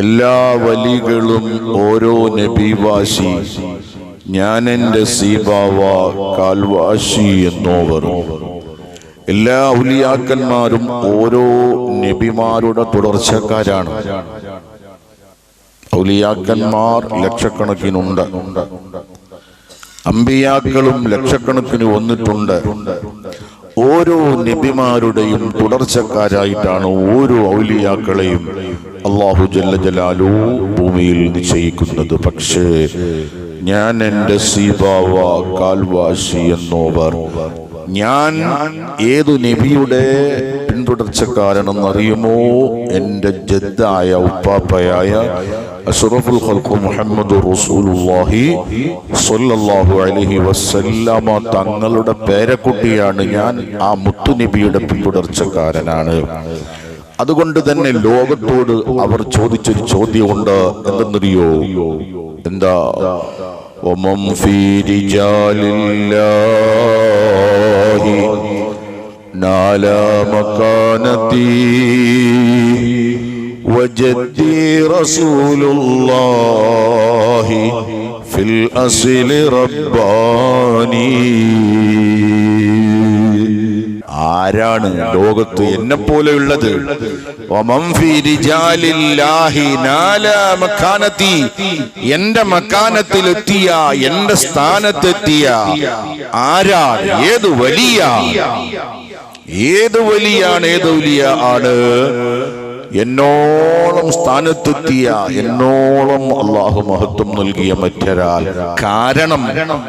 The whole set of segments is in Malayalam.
എല്ലാ വലികളും ഓരോ നബിവാശി. ഞാൻ എന്റെ സീബാവ കാൽവാശി എന്നോവർ. എല്ലാ ഉലിയാക്കന്മാരും ഓരോ നബിമാരുടെ തുടർച്ചക്കാരാണ്. ഔലിയാക്കന്മാർ ലക്ഷക്കണക്കിനുണ്ട്. അമ്പിയാക്കളും ലക്ഷക്കണക്കിന് വന്നിട്ടുണ്ട്. ഓരോ നബിമാരുടെയും തുടർച്ചക്കാരായിട്ടാണ് ഓരോ ഔലിയാക്കളെയും അള്ളാഹു ജല്ല ജലാലു ഭൂമിയിൽ നിശ്ചയിക്കുന്നത്. പക്ഷേ ഞാൻ എന്റെ സീബാവ കാൽവാശി എന്നോവർ ഞാൻ ഏതു നബിയുടെ പിന്തുടർച്ചക്കാരനെന്ന് അറിയുമോ എന്റെ ജദ്ദായ ഉപ്പാപ്പയായ അഷ്റഫുൽ ഖൽഖു മുഹമ്മദ് റസൂലുള്ളാഹി സ്വല്ലല്ലാഹു അലൈഹി വസല്ലമ തങ്ങളുടെ പേരക്കുട്ടിയാണ് ഞാൻ ആ മുത്തു നബിയുടെ പിന്തുടർച്ചക്കാരനാണ്. അതുകൊണ്ട് തന്നെ ലോകത്തോട് അവർ ചോദിച്ചൊരു ചോദ്യമുണ്ട്. എന്തെന്നറിയോ? എന്താ? ومن في رجال الله نال مكانتي وجدي رسول الله في الأصل رباني. ആരാണ് ലോകത്ത് എന്നെ പോലെയുള്ളത്. എന്റെ മക്കാനത്തിലെത്തിയ എന്റെ സ്ഥാനത്തെത്തിയ ആരാ? ഏത് വലിയ? ഏത് വലിയാണ് ഏത് വലിയ ആണ്? എന്നോളം സ്ഥാനത്തെത്തിയ എന്നോളം അള്ളാഹു മഹത്വം നൽകിയ മറ്റൊരാൾ. കാരണം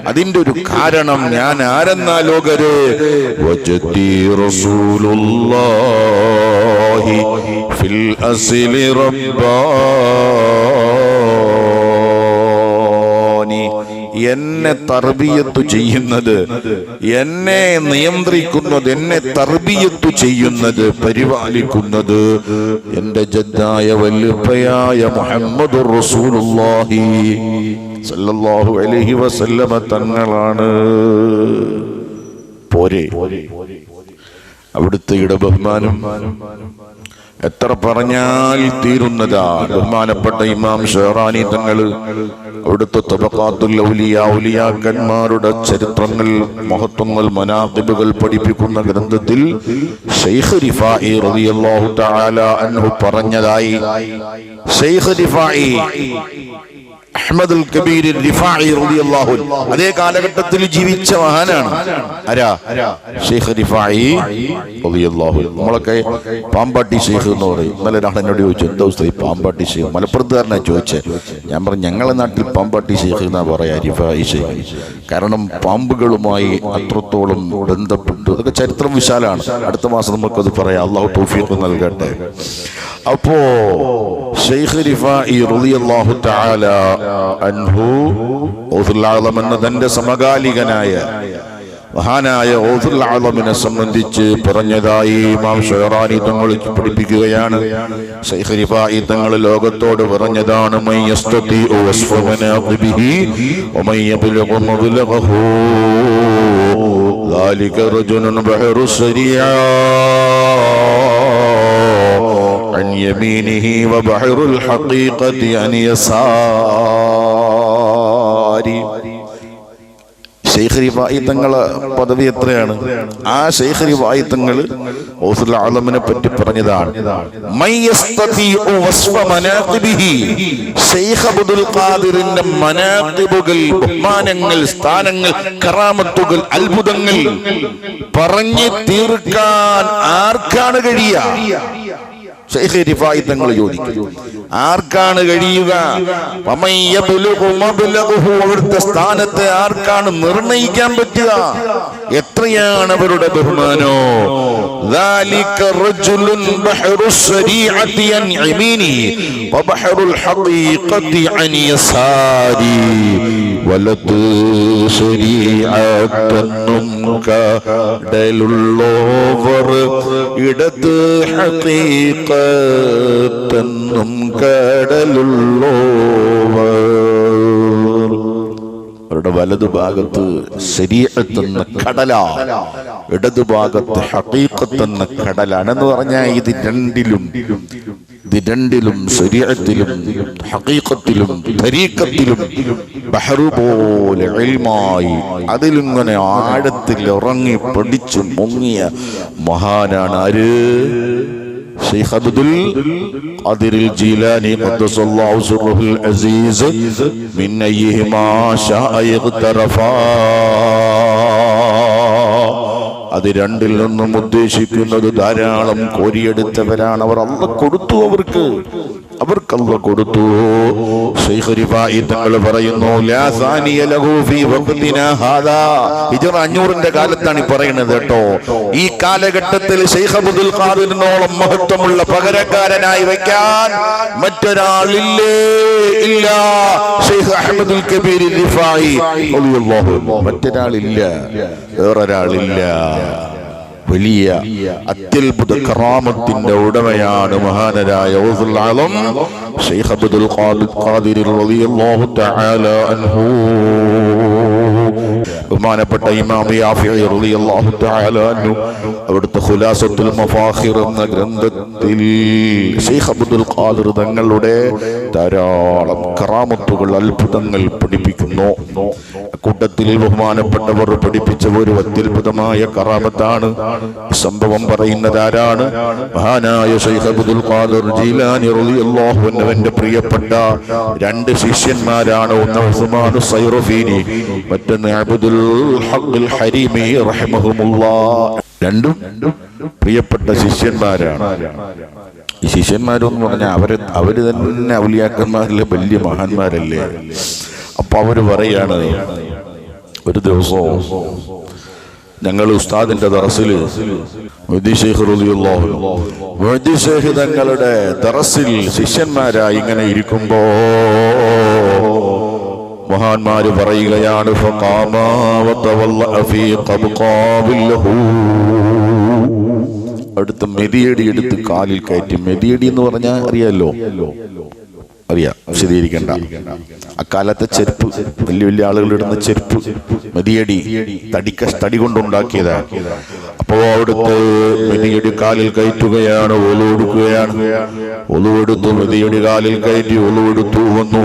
അതിന്റെ ഒരു കാരണം ഞാൻ ആരെന്നാ ലോകര്? ഫിൽ അസിലി റബ്ബാനി എന്നെ തർബിയത്തു ചെയ്യുന്നത് എന്നെ നിയന്ത്രിക്കുന്നത് എന്നെ തർബിയത്തു ചെയ്യുന്നത് പരിപാലിക്കുന്നത് എന്റെ ജദ്ദായ വല്ലുപ്പയായ മുഹമ്മദ് റസൂലുള്ളാഹി സല്ലല്ലാഹു അലൈഹി വസല്ലമ തങ്ങളാണ്. പോരെ. അവിടുത്തെ ഇട ബഹുമാനം എത്ര പറഞ്ഞാൽ തീരുന്നതാ? ബഹുമാനപ്പെട്ട ഇമാം ഷെഹറാനി തങ്ങൾ അവിടുത്തെ തബക്കാത്തുൽ ഔലിയ ഔലിയാക്കന്മാരുടെ ചരിത്രങ്ങൾ മഹത്വങ്ങൾ മനാദിബുകൾ പഠിപ്പിക്കുന്ന ഗ്രന്ഥത്തിൽ ഷെയ്ഖ് റളിയല്ലാഹു തആല അൻഹു പറഞ്ഞതായി. ഷെയ്ഖ് അഹ്മദുൽ കബീർ റളിയല്ലാഹു. അതേ കാലഘട്ടത്തിൽ ജീവിച്ച മഹാനാണ്. ആരാ? ഷെയ്ഖ് റിഫായി റളിയല്ലാഹു. നമ്മളൊക്കെ പാമ്പാട്ടി ഷെയ്ഖ് എന്ന് പറയും. ഇന്നലെ ഒരാൾ എന്നോട് ചോദിച്ചു എന്താ ഉസ്താദ് പാമ്പാട്ടി ഷെയ്ഖ്? മലപ്പുറത്തുകാരനെ ചോദിച്ചത് ഞാൻ പറഞ്ഞു ഞങ്ങളെ നാട്ടിൽ പാമ്പാട്ടി ഷെയ്ഖ് എന്നാ പറയാ റിഫായി ഷെയ്ഖ്? കാരണം പാമ്പുകളുമായി അത്രത്തോളം ബന്ധപ്പെട്ടു. അതൊക്കെ ചരിത്രം വിശാലാണ് അടുത്ത മാസം നമുക്കത് പറയാം. അള്ളാഹു തൗഫീഖ് നൽകട്ടെ. അപ്പോ ഷെയ്ഖ് റിഫായി റളിയല്ലാഹു തആല അൻഹു ഔസുൽ ആലം എന്ന തന്റെ സമകാലികനായ മഹാനായ ഔസുൽ ആലമിനെ സംബന്ധിച്ച് പറഞ്ഞതായി ഇമാം ഷെഹറാനി തങ്ങൾ പഠിപ്പിക്കുകയാണ് ഷെയ്ഖ് റിഫാഇ തങ്ങൾ ലോകത്തോട് പറഞ്ഞതാണ് മൻ യസ്തതിഉ വസ്ഫ മനാഖിബിഹി വമൻ യബ്ലഗു മബ്ലഗഹു ذلك رجل بحر السريع عن يمينه وبحر الحقيقة عن يساره ഷെയ്ഖ് റിഫായി തങ്ങളെ പദവി എത്രയാണ് ആ ഷെയ്ഖ് റിഫായി തങ്ങൾ ഔസുൽ ആലമിനെ പറ്റി പറഞ്ഞതാണ് മൻ യസ്തതിഉ വസ്ഫ മനാഖിബിഹി. ഷെയ്ഖ് അബ്ദുൽ ഖാദിറിന്റെ മനാഖിബുകൾ ബഹുമാനങ്ങൾ സ്ഥാനങ്ങൾ കറാമത്തുകൾ അത്ഭുതങ്ങൾ പറഞ്ഞു തീർക്കാൻ ആർക്കാണ് കഴിയുക ഷെയ്ഖ് തങ്ങൾ ചോദിക്കും ആർക്കാണ് കഴിയുക? അവിടുത്തെ സ്ഥാനത്തെ ആർക്കാണ് നിർണയിക്കാൻ പറ്റുക? എത്രയാണ് അവരുടെ ബഹുമാനോ? വലതു കടലുള്ളോവർ ഇടത് ഹീക്കെന്നും കടലുള്ളോവർ. അവരുടെ വലതുഭാഗത്ത് ശരീരത്തെന്ന കടല ഇടതുഭാഗത്ത് ഹക്കീക്കത്തെന്ന കടലാണ് എന്ന് പറഞ്ഞാൽ ഇത് രണ്ടിലും രണ്ടിലും ശരീരത്തിലും ഹക്കീക്കത്തിലും തരീക്കത്തിലും ബഹറു പോലെ ഇൽമായി അതിലിങ്ങനെ ആഴത്തിൽ ഇറങ്ങി പഠിച്ചു മുങ്ങിയ മഹാനാണ് ആര്? شيخ عبد القادر الجيلاني قدس الله سره العزيز من أيهما شاء اغترفا അത് രണ്ടിൽ നിന്നും ഉദ്ദേശിക്കുന്നത് ധാരാളം കോരിയെടുത്തവരാണ്. അവർ അല്ല കൊടുത്തു അവർക്ക്. അവർക്ക് അല്ല കൊടുത്തു. തങ്ങൾ പറയുന്നു അഞ്ഞൂറിന്റെ സാനിയ ഫീ വഖ്തിനാ ഹാദാ. ഹിജ്റ 500ന്റെ കാലത്താണ് ഈ പറയുന്നത് കേട്ടോ. ഈ കാലഘട്ടത്തിൽ ഖാദിറിനോളം മഹത്വമുള്ള പകരക്കാരനായി വയ്ക്കാൻ മറ്റൊരാളില്ലേ? ഇല്ല. കബീർ മറ്റൊരാളില്ല. വേറൊരാളില്ല. വലിയ അത്യത്ഭുത കറാമത്തിന്റെ ഉടമയാണ് മഹാനരായ ശൈഖ് അബ്ദുൽ ഖാദിർ റളിയല്ലാഹു തആല അൻഹു. ബഹുമാനപ്പെട്ട റളിയല്ലാഹു തആല അവിടുത്തെ ഖുലാസത്തുൽ എന്ന ഗ്രന്ഥത്തിൽ അബ്ദുൽ ഖാദിർ തങ്ങളുടെ ധാരാളം കറാമത്തുകൾ അത്ഭുതങ്ങൾ പഠിപ്പിക്കുന്നു. കൂട്ടത്തിൽ ബഹുമാനപ്പെട്ടവർ പഠിപ്പിച്ച ഒരു അത്യത്ഭുതമായ കറാപത്താണ്. സംഭവം പറയുന്നത് ആരാണ്? മഹാനായ ശൈഖ് ഖാദർ ജീലാനി റളിയല്ലാഹു അൻഹുവിന്റെ പ്രിയപ്പെട്ട രണ്ട് ശിഷ്യന്മാരാണ്. ഒന്ന് ഉസ്മാൻ മറ്റൊന്ന് അബ്ദുൽ ഹരീമി രണ്ടും പ്രിയപ്പെട്ട ശിഷ്യന്മാരാണ്. ഈ ശിഷ്യന്മാരെന്ന് പറഞ്ഞാൽ അവർ അവർ തന്നെ ഔലിയാക്കന്മാരിലെ വലിയ മഹാന്മാരല്ലേ? അപ്പൊ അവർ പറയാണ് ഒരു ദിവസവും ഞങ്ങൾ ഉസ്താദിന്റെ ദറസിൽ തങ്ങളുടെ ദറസിൽ ശിഷ്യന്മാരായി ഇങ്ങനെ ഇരിക്കുമ്പോ മഹാന്മാര് പറയുകയാണ്. അടുത്ത് മെതിയടി എടുത്ത് കാലിൽ കയറ്റി മെതിയടി എന്ന് പറഞ്ഞാൽ അറിയാലോ അറിയാം. വിശദീകരിക്കേണ്ട. അക്കാലത്തെ ചെരുപ്പ് വലിയ വലിയ ആളുകൾ ഇടുന്ന ചെരുപ്പ് മതിയടി തടിക്ക തടി കൊണ്ടുണ്ടാക്കിയതാണ് അപ്പോ അവിടുത്തെ മെതിയടി കാലിൽ കയറ്റുകയാണ് ഒലു കൊടുക്കുകയാണ്. ഒലു എടുത്തു മെതിയടി കാലിൽ കയറ്റി ഒലു എടുത്തു വന്നു.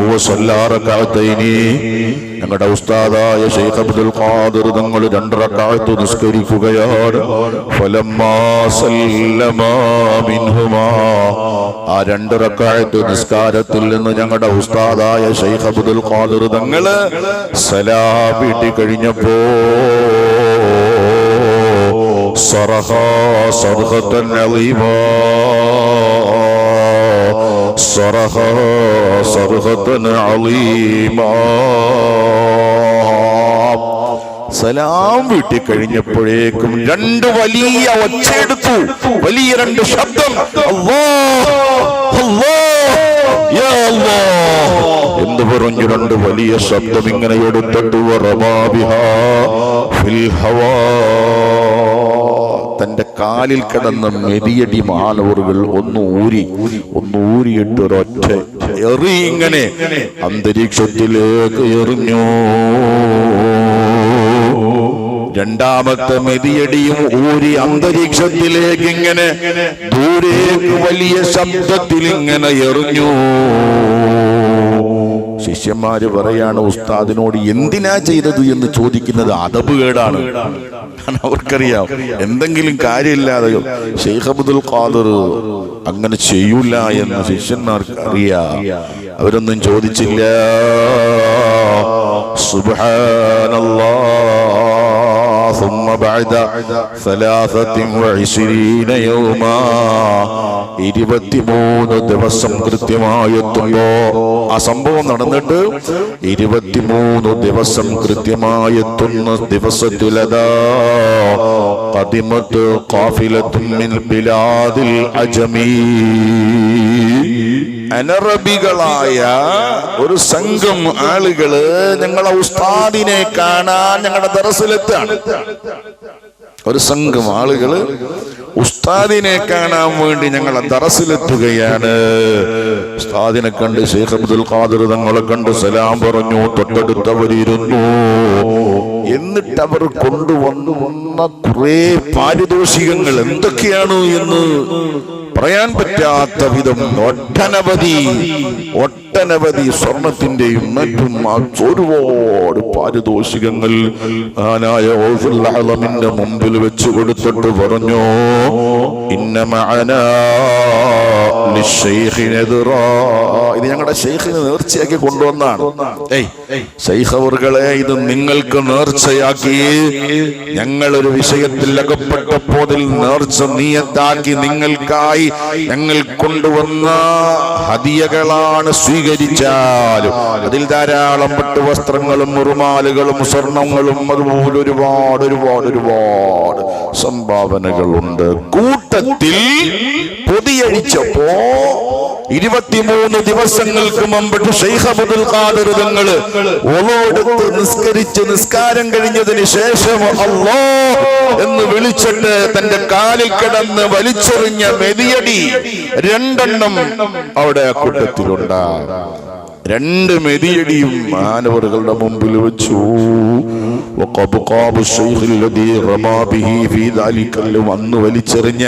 ഞങ്ങളുടെ ഉസ്താദായ ഷെയ്ഖ് അബ്ദുൽ ഖാദിർ തങ്ങൾ രണ്ടറക്കാലത്ത് നിസ്കരിക്കുകയാണ്. ആ രണ്ട് റക്കായത്ത് നിസ്കാരത്തിൽ നിന്ന് ഞങ്ങളുടെ ഉസ്താദായ ഷെയ്ഖ് അബ്ദുൽ ഖാദിർ തങ്ങള് സലാം വീട്ടി കഴിഞ്ഞപ്പോ صرخ صرخة عظيمة صرخ صرخة عظيمة സലാം വീട്ടി കഴിഞ്ഞപ്പോഴേക്കും രണ്ട് വലിയ ഒച്ചയെടുത്തു വലിയ രണ്ട് ശബ്ദം അല്ലാ, അല്ലാ, യാ അല്ലാ എന്ന് പറഞ്ഞു രണ്ട് വലിയ ശബ്ദം ഇങ്ങനെ എടുത്തിട്ട് തന്റെ കാലിൽ കിടന്ന മെതിയടി മാനവറുകൾ ഒന്ന് ഊരി ഒന്ന് ഊരിയിട്ട് ഒരൊറ്റ എറി ഇങ്ങനെ അന്തരീക്ഷത്തിലേക്ക് എറിഞ്ഞു. രണ്ടാമത്തെ മെതിയടിയും ഊരി അന്തരീക്ഷത്തിലേക്ക് ഇങ്ങനെ ദൂരേക്ക് വലിയ ശബ്ദത്തിൽ ഇങ്ങനെ എറിഞ്ഞു. ശിഷ്യന്മാര് പറയാണ് ഉസ്താദിനോട് എന്തിനാ ചെയ്തത് എന്ന് ചോദിക്കുന്നത് അതബ് കേടാണ്. അവർക്കറിയാം എന്തെങ്കിലും കാര്യമില്ലാതെ ഷെയ്ഖ് അബ്ദുൽ ഖാദർ അങ്ങനെ ചെയ്യൂല എന്ന് ശിഷ്യന്മാർക്ക് അറിയാം. അവരൊന്നും ചോദിച്ചില്ല. സുബ്ഹാനല്ലാഹ് ثم بعد ثلاثة وعشرين يوما ഇരുപത്തിമൂന്ന് ദിവസം കൃത്യമായെത്തുമ്പോ ആ സംഭവം നടന്നിട്ട് ഇരുപത്തിമൂന്ന് ദിവസം കൃത്യമായെത്തുന്ന ദിവസത്തിലതാ قدمت قافلة من بلاد العجمي അനറബികളായ ഒരു സംഘം ആളുകൾ ഞങ്ങളെ ഉസ്താദിനെ കാണാൻ ഞങ്ങളുടെ ദറസിലെത്താണ്. ഒരു സംഘം ആളുകൾ ഉസ്താദിനെ കാണാൻ വേണ്ടി ഞങ്ങളെ ദറസിലെത്തുകയാണ്. ഉസ്താദിനെ കണ്ട് ഷെയ്ഖ് അബ്ദുൽ ഖാദർ തങ്ങളെ കണ്ട് സലാം പറഞ്ഞു തൊട്ടടുത്തവരിരുന്നു എന്നിട്ട് അവർ കൊണ്ടുവന്നു വന്ന കുറെ പാരിതോഷികങ്ങൾ എന്തൊക്കെയാണ് എന്ന് പറയാൻ പറ്റാത്ത വിധം ഒട്ടനവധി ഒട്ടനവധി സ്വർണത്തിന്റെയും മറ്റും ഒരുപാട് പാരിതോഷികങ്ങൾ ആനായ മുമ്പിൽ വെച്ച് കൊടുത്തിട്ട് പറഞ്ഞു ഇത് ഞങ്ങളുടെ ഷെയ്ഖിന് നേർച്ചയാക്കി കൊണ്ടുവന്നാണ്. ഏയ് ഷെയ്ഖ് ഇത് നിങ്ങൾക്ക് നേർച്ചയാക്കി. ഞങ്ങൾ ഒരു വിഷയത്തിൽ അകപ്പെട്ടപ്പോൾ നേർച്ച നീയത്താക്കി നിങ്ങൾക്കായി ഞങ്ങൾ കൊണ്ടുവന്ന ഹദിയകളാണ് സ്വീകരിച്ചാലും അതിൽ ധാരാളം വസ്ത്രങ്ങളും മുറുമാലുകളും സ്വർണങ്ങളും അതുപോലെ ഒരുപാട് ഒരുപാട് ഒരുപാട് സംഭാവനകളുണ്ട്. കൂട്ടത്തിൽ പൊതിയഴിച്ചപ്പോ ഇരുപത്തിമൂന്ന് ദിവസങ്ങൾക്ക് മുമ്പ് ഷെയ്ഖ് അബ്ദുൽ ഖാദർ തങ്ങൾ ഒളോടുത്ത് നിസ്കരിച്ച് നിസ്കാരം കഴിഞ്ഞതിന് ശേഷം അല്ലോ എന്ന് വിളിച്ചിട്ട് തന്റെ കാലിൽ കിടന്ന് വലിച്ചെറിഞ്ഞ മെതിയടി രണ്ടെണ്ണം അവിടെ ആ കൂട്ടത്തിലുണ്ട് രണ്ട് മെതിയടിയും മാനവറുകളുടെ മുമ്പിൽ വെച്ചു. അന്ന് വലിച്ചെറിഞ്ഞ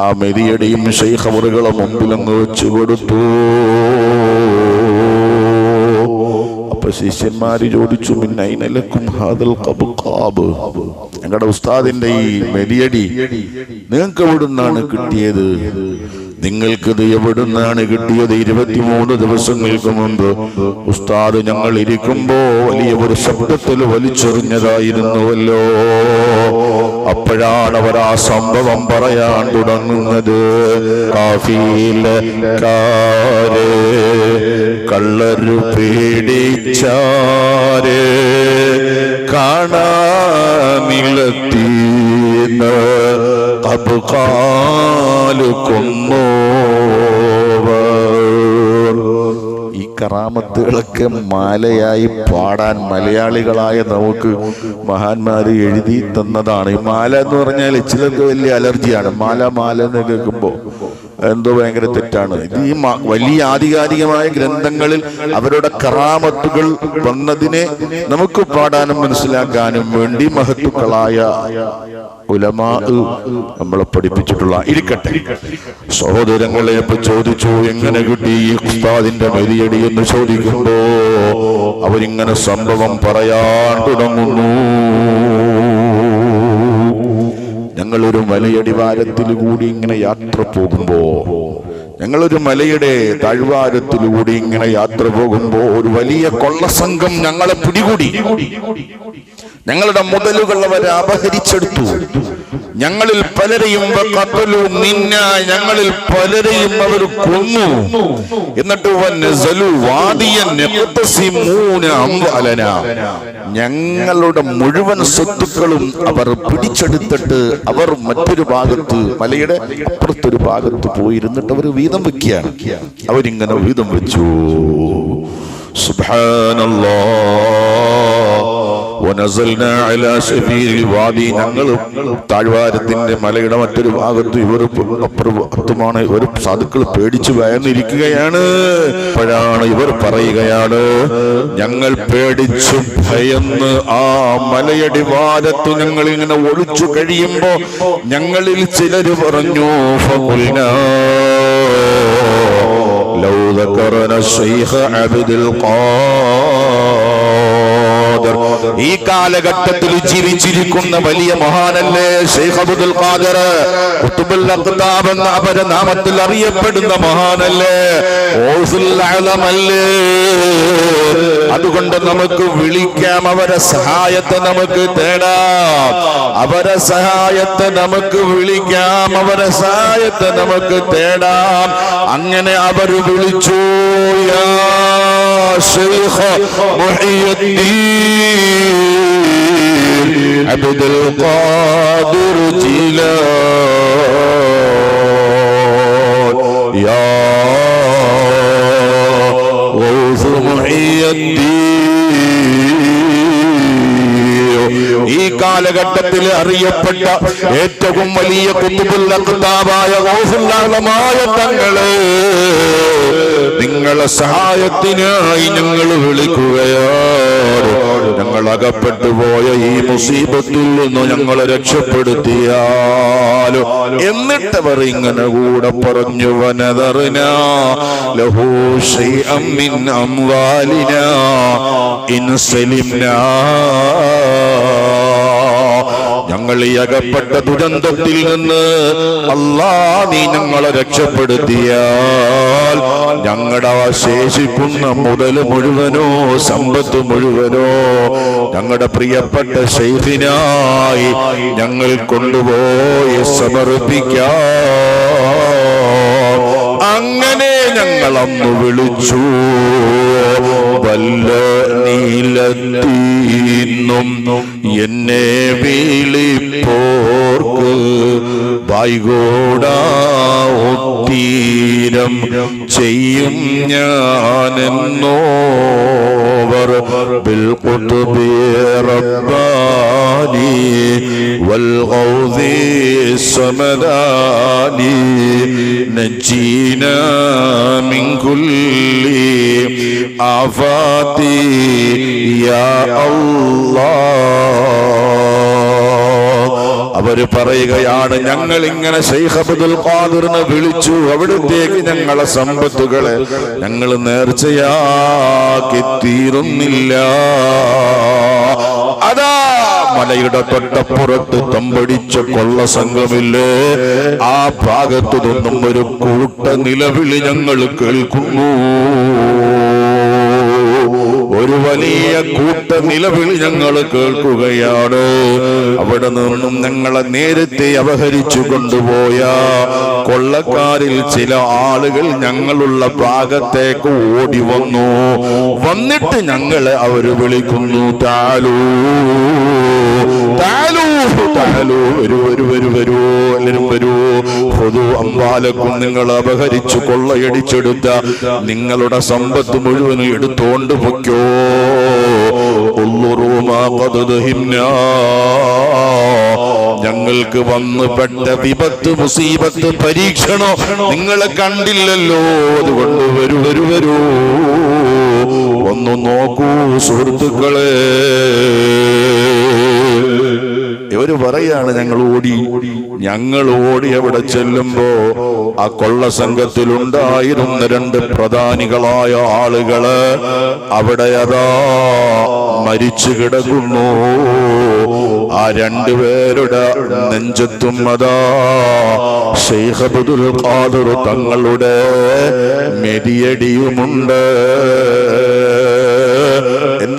ആ മെതിയടിയും ഷെയ്ഖബറുകളെ മുമ്പിൽ അങ്ങ് വെച്ചു കൊടുത്തു. അപ്പൊ ശിഷ്യന്മാര് ചോദിച്ചു മിന്നൈനലക്കും ഹാദൽ ഞങ്ങളുടെ ഉസ്താദിന്റെ ഈ മെതിയടി നിങ്ങൾക്ക് എവിടുന്നാണ് കിട്ടിയത്? നിങ്ങൾക്കിത് എവിടുന്നാണ് കിട്ടിയത് ഇരുപത്തിമൂന്ന് ദിവസങ്ങൾക്ക് മുമ്പ്. ഉസ്താദ് ഞങ്ങൾ ഇരിക്കുമ്പോ വലിയ ഒരു ശബ്ദത്തിൽ വലിച്ചെറിഞ്ഞതായിരുന്നുവല്ലോ. അപ്പോഴാണ് അവർ ആ സംഭവം പറയാൻ തുടങ്ങുന്നത്. കാഫീലക്കാരെ കള്ളരു പേടിച്ചാരെ കാണാനിലെത്തിന്ന് കബുകാലു കൊന്നോവ ഈ കറാമത്തുകളൊക്കെ മാലയായി പാടാൻ മലയാളികളായ നമുക്ക് മഹാന്മാര് എഴുതി തന്നതാണ്. ഈ മാല എന്ന് പറഞ്ഞാൽ ചിലർക്ക് വലിയ അലർജിയാണ്. മാല മാല എന്ന് കേൾക്കുമ്പോൾ എന്തോ ഭയങ്കര തെറ്റാണ്. ഇത് ഈ വലിയ ആധികാരികമായ ഗ്രന്ഥങ്ങളിൽ അവരുടെ കറാമത്തുകൾ വന്നതിനെ നമുക്ക് പാടാനും മനസ്സിലാക്കാനും വേണ്ടി മഹത്തുക്കളായ ഉലമാ നമ്മളെ പഠിപ്പിച്ചിട്ടുള്ള ഇരിക്കട്ടെ. സഹോദരങ്ങളെ ഇപ്പൊ ചോദിച്ചു എങ്ങനെ കിട്ടി ഈ ഉസ്താദിന്റെ മരിയടി എന്ന് ചോദിക്കുമ്പോ അവരിങ്ങനെ സംഭവം പറയാൻ തുടങ്ങുന്നു. ഞങ്ങളൊരു മലയടിവാരത്തിൽ കൂടി ഇങ്ങനെ യാത്ര പോകുമ്പോ ഞങ്ങളൊരു മലയുടെ താഴ്വാരത്തിലൂടെ ഇങ്ങനെ യാത്ര പോകുമ്പോ ഒരു വലിയ കൊള്ളസംഘം ഞങ്ങളെ പിടികൂടി. ഞങ്ങളുടെ മുതലുകൾ അവരെ അപഹരിച്ചെടുത്തു. ഞങ്ങളിൽ പലരെയും നിന്ന ഞങ്ങളിൽ പലരെയും അവർ കൊന്നു. എന്നിട്ട്. ഞങ്ങളുടെ മുഴുവൻ സ്വത്തുക്കളും അവർ പിടിച്ചെടുത്തിട്ട് അവർ മറ്റൊരു ഭാഗത്ത് മലയുടെ അപ്പുറത്തൊരു ഭാഗത്ത് പോയിരുന്നിട്ട് അവർ വീതം വെക്കുകയാണ്. അവരിങ്ങനെ വീതം വെച്ചു. സുബ്ഹാനല്ലാഹ് ഞങ്ങൾ താഴ്വാരത്തിന്റെ മലയുടെ മറ്റൊരു ഭാഗത്ത് ഇവർ അപ്പുറത്തുമാണ് ഇവർ സാധുക്കൾ പേടിച്ചു ഭയന്നിരിക്കുകയാണ് അപ്പോഴാണ് ഇവർ പറയുകയാണ് ഞങ്ങൾ പേടിച്ചു ഭയന്ന് ആ മലയടി വാരത്ത് ഞങ്ങൾ ഇങ്ങനെ ഒളിച്ചു കഴിയുമ്പോ ഞങ്ങളിൽ ചിലര് പറഞ്ഞു ഫഖുൽനാ ലൗ ذكرنا الشيخ عبد القادر ഈ കാലഘട്ടത്തിൽ ജീവിച്ചിരിക്കുന്ന വലിയ മഹാനല്ലേ ഷെയ്ഖ് അബ്ദുൽ ഖാദർ? ഖുതുബുൽ അഖ്താബ് എന്ന അപരനാമത്തിൽ നാമത്തിൽ അറിയപ്പെടുന്ന മഹാനല്ലേ? ഓസുൽ അല്ലേ? അതുകൊണ്ട് നമുക്ക് വിളിക്കാം അവരെ സഹായത്തെ നമുക്ക് തേടാം. അവരെ സഹായത്തെ നമുക്ക് വിളിക്കാം അവരെ സഹായത്തെ നമുക്ക് തേടാം. അങ്ങനെ അവർ വിളിച്ചു യാ ശൈഖ് മുഹിയുദ്ദീൻ അബ്ദുൽ القادر ജിലാൻ കാലഘട്ടത്തിൽ അറിയപ്പെട്ട ഏറ്റവും വലിയ കുത്തുബുൽ അഖ്താബായ ഗൗസുല്ലാഹമായ തങ്ങൾ നിങ്ങളെ സഹായത്തിനായി ഞങ്ങൾ വിളിക്കുകയാണ്. ഞങ്ങൾ അകപ്പെട്ടു പോയ ഈ മുസീബത്തിൽ നിന്ന് ഞങ്ങളെ രക്ഷപ്പെടുത്തിയാലോ എന്നിട്ട് ഇങ്ങനെ കൂടെ പറഞ്ഞു വനതറിന ലഹു അമ്മിൻ ഇൻ ഞങ്ങൾ ഈ അകപ്പെട്ട ദുരന്തത്തിൽ നിന്ന് അല്ലാ നീ ഞങ്ങളെ രക്ഷപ്പെടുത്തിയാൽ ഞങ്ങളുടെ ശേഷിക്കുന്ന മുതൽ മുഴുവനോ സമ്പത്ത് മുഴുവനോ ഞങ്ങളുടെ പ്രിയപ്പെട്ട ശൈഫിനായി ഞങ്ങൾ കൊണ്ടുപോയി സമർപ്പിക്കാം. അങ്ങനെ ഞങ്ങൾ അന്ന് വിളിച്ചു. വല്ല നീലത്തീന്നും എന്നെ വിളിപ്പോർക്ക് വൈകോടാത്തീരം ചെയ്യും ഞാനെന്നോവർ بالقطب رباني والغوث الصمداني نجينا من كل آفات يا الله അവർ പറയുകയാണ് ഞങ്ങൾ ഇങ്ങനെ ഷെയ്ഖ് അബ്ദുൽ ഖാദിറിനെ വിളിച്ചു. അവിടത്തേക്ക് ഞങ്ങളെ സമ്പത്തുകളെ ഞങ്ങൾ നേർച്ചയാക്കി തീരുന്നില്ല അതാ മലയുടെ തൊട്ടപ്പുറത്ത് തമ്പടിച്ച കൊള്ള സംഘമില്ലേ? ആ ഭാഗത്തു നിന്നും ഒരു കൂട്ട നിലവിളി ഞങ്ങൾ കേൾക്കുന്നു. ഒരു വലിയ കൂട്ട നിലവിളി ഞങ്ങൾ കേൾക്കുകയാണ്. അവിടെ നിന്നും ഞങ്ങളെ നേരത്തെ അപഹരിച്ചു കൊണ്ടുപോയ കൊള്ളക്കാരിൽ ചില ആളുകൾ ഞങ്ങളുള്ള ഭാഗത്തേക്ക് ഓടി വന്നു. വന്നിട്ട് ഞങ്ങളെ അവർ വിളിക്കുന്നു താലൂ താലൂ താലൂ വരൂ വരൂ വരൂ വരൂ എല്ലാവരും വരൂ. അമ്പാലക്കും നിങ്ങൾ അപഹരിച്ചു കൊള്ളയടിച്ചെടുത്ത നിങ്ങളുടെ സമ്പത്ത് മുഴുവനും എടുത്തോണ്ട് പൊയ്ക്കോ. ഞങ്ങൾക്ക് വന്ന് പെട്ട വിപത്ത് മുസീബത്ത് പരീക്ഷണോ നിങ്ങളെ കണ്ടില്ലല്ലോ. അതുകൊണ്ട് വരൂ വരൂ വരൂ. നോക്കൂ സുഹൃത്തുക്കളെ. ഇവർ പറയാണ് ഞങ്ങൾ ഓടി. ഞങ്ങൾ ഓടി എവിടെ ചെല്ലുമ്പോ ആ കൊള്ള സംഘത്തിലുണ്ടായിരുന്ന രണ്ട് പ്രധാനികളായ ആളുകൾ അവിടെ അതാ മരിച്ചു കിടക്കുന്നു. ആ രണ്ടുപേരുടെ നെഞ്ചത്തും അതാ ഷെയ്ഖ് അബ്ദുൽ ഖാദിർ തങ്ങളുടെ മെതിയടിയുമുണ്ട്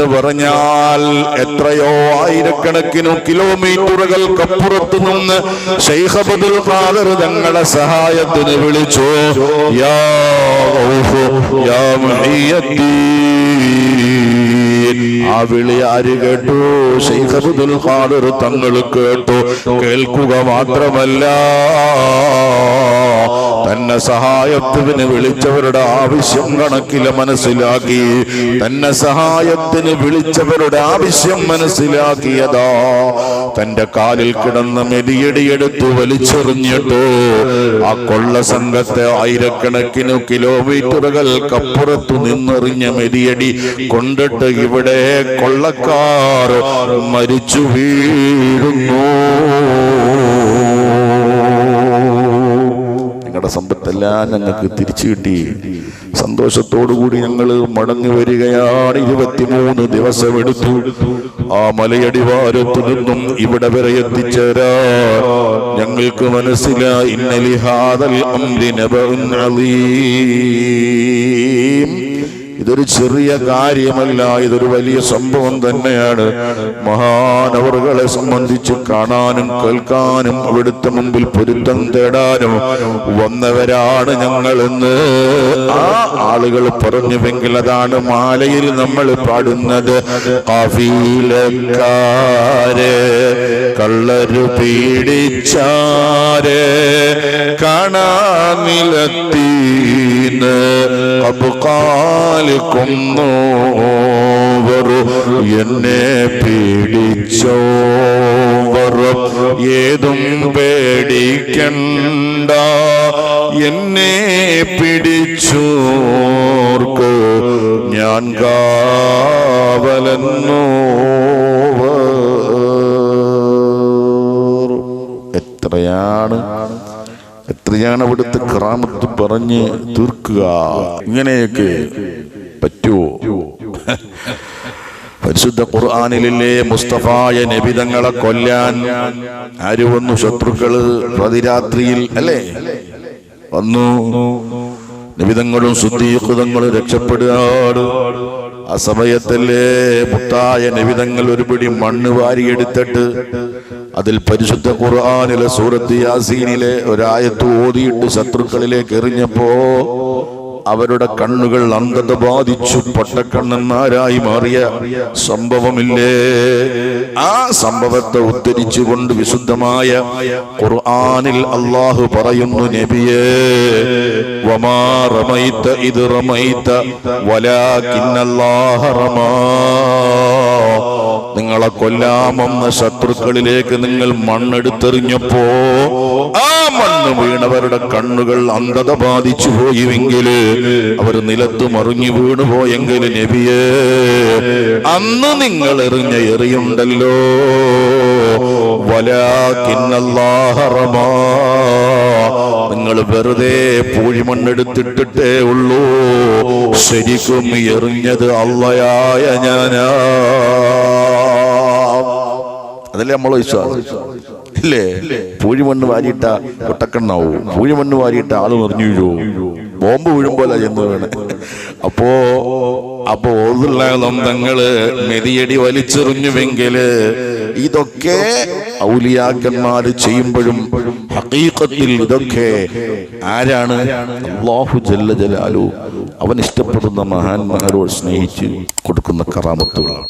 പറഞ്ഞാൽ എത്രയോ ആയിരക്കണക്കിനു കിലോമീറ്ററുകൾക്കപ്പുറത്തു നിന്ന് ഷെയ്ഖ് അബ്ദുൽ ഖാദർ തങ്ങളെ സഹായത്തിന് വിളിച്ചു. യാ യാ. ആ വിളി ആര് കേട്ടു? ഷെയ്ഖബുദുൽ ഖാദർ തങ്ങൾ കേട്ടു. കേൾക്കുക മാത്രമല്ല തന്നെ സഹായത്തിന് വിളിച്ചവരുടെ ആവശ്യം കണക്കിൽ മനസ്സിലാക്കി. തന്നെ സഹായത്തിന് വിളിച്ചവരുടെ ആവശ്യം മനസ്സിലാക്കിയതാ. തന്റെ കാലിൽ കിടന്ന മെതിയടിയെടുത്ത് വലിച്ചെറിഞ്ഞിട്ട്. ആ കൊള്ള സംഘത്തെ ആയിരക്കണക്കിന് കിലോമീറ്ററുകൾക്കപ്പുറത്തു നിന്നെറിഞ്ഞ മെതിയടി കൊണ്ടിട്ട് ഇവിടെ കൊള്ളക്കാർ മരിച്ചു വീഴുന്നു. ഞങ്ങളുടെ സമ്പത്തെല്ലാം ഞങ്ങൾക്ക് തിരിച്ചു കിട്ടി. സന്തോഷത്തോടുകൂടി ഞങ്ങൾ മടങ്ങി വരികയാണ്. ഇരുപത്തിമൂന്ന് ദിവസം എടുത്തു ആ മലയടിവാരത്തു നിന്നും ഇവിടെ വരെ എത്തിച്ചേരാ. ഞങ്ങൾക്ക് മനസ്സിലായി ഇന്നലിഹാദൽ ഇതൊരു ചെറിയ കാര്യമല്ല ഇതൊരു വലിയ സംഭവം തന്നെയാണ്. മഹാനവറുകളെ സംബന്ധിച്ച് കാണാനും കേൾക്കാനും അവിടുത്തെ മുമ്പിൽ പൊരുത്തം തേടാനും വന്നവരാണ് ഞങ്ങളെന്ന്. ആ ആളുകൾ പറഞ്ഞുവെങ്കിൽ അതാണ് മാലയിൽ നമ്മൾ പാടുന്നത്. കാഫീലക്കാരെ കള്ളരു പീഡിച്ചാരെ കാണാനിലത്തീന്ന് അവർ എന്നെ പീഡിച്ചോവർ ഏതും പേടിക്കണ്ട എന്നെ പിടിച്ചോർക്ക് ഞാൻ കാവലെന്നോവർ. എത്രയാണ് എത്രയാണ് അവിടുത്തെ ക്രാമത്ത് പറഞ്ഞ് തീർക്കുക. ഇങ്ങനെയൊക്കെ പറ്റുമോ പരിശുദ്ധ ഖുർആാനിലെ മുസ്തഫായ നബിതങ്ങളെ കൊല്ലാൻ ആര് വന്നു? ശത്രുക്കൾ പ്രതിരാത്രിയിൽ അല്ലേ? വന്നു. നിബിതങ്ങളും ശുദ്ധീകൃതങ്ങളും രക്ഷപ്പെടുകയാണ്. ആ സമയത്തല്ലേ മുത്തായ നിബിതങ്ങൾ ഒരു പിടി മണ്ണ് വാരിയെടുത്തിട്ട് അതിൽ പരിശുദ്ധ ഖുർആാനിലെ സൂറത്ത് യാസീനിലെ ഒരായത്ത് ഓതിയിട്ട് ശത്രുക്കളിലേക്ക് എറിഞ്ഞപ്പോ അവരുടെ കണ്ണുകൾ അന്ധത ബാധിച്ചു. പൊട്ടക്കണ്ണന്മാരായി മാറിയ സംഭവമില്ലേ? ആ സംഭവത്തെ ഉദ്ധരിച്ചുകൊണ്ട് വിശുദ്ധമായ ഖുർആനിൽ അള്ളാഹു പറയുന്നു നബിയേ വമാ നിങ്ങളെ കൊല്ലാമെന്ന ശത്രുക്കളിലേക്ക് നിങ്ങൾ മണ്ണെടുത്തെറിഞ്ഞപ്പോ ആ മണ്ണ് വീണവരുടെ കണ്ണുകൾ അന്ധത ബാധിച്ചു പോയിവെങ്കിൽ അവർ നിലത്ത് മറിഞ്ഞു വീണു പോയെങ്കിൽ നബിയേ അന്ന് നിങ്ങൾ എറിഞ്ഞ എറിയുണ്ടല്ലോ. വലാക്കിന്നല്ലാഹറമാ നിങ്ങൾ വെറുതെ പൂഴിമണ്ണെടുത്തിട്ടിട്ടേ ഉള്ളൂ. ശരിക്കും എറിഞ്ഞത് അള്ളയായ ഞാനാ. അതല്ലേ നമ്മളെ വിശ്വാസം? ഇല്ലേ? പൂഴിമണ്ണ് വാരിയിട്ട ഒട്ടക്കണ്ണാവും പൂഴിമണ്ണ് വാരിയിട്ട ആൾ നിറഞ്ഞു വീഴുവോ. ബോംബ് വീഴുമ്പോലെ ചെന്ന് വീണ് അപ്പോ അപ്പോ ദന്തങ്ങൾ മെതിയടി വലിച്ചെറിഞ്ഞുവെങ്കിൽ ഇതൊക്കെ ഔലിയാക്കന്മാര് ചെയ്യുമ്പോഴും ഹക്കീക്കത്തിൽ ഇതൊക്കെ ആരാണ്? ജല്ല ജലാലു. അവൻ ഇഷ്ടപ്പെടുന്ന മഹാന്മാരോട് സ്നേഹിച്ച് കൊടുക്കുന്ന കറാമത്തുകളാണ്.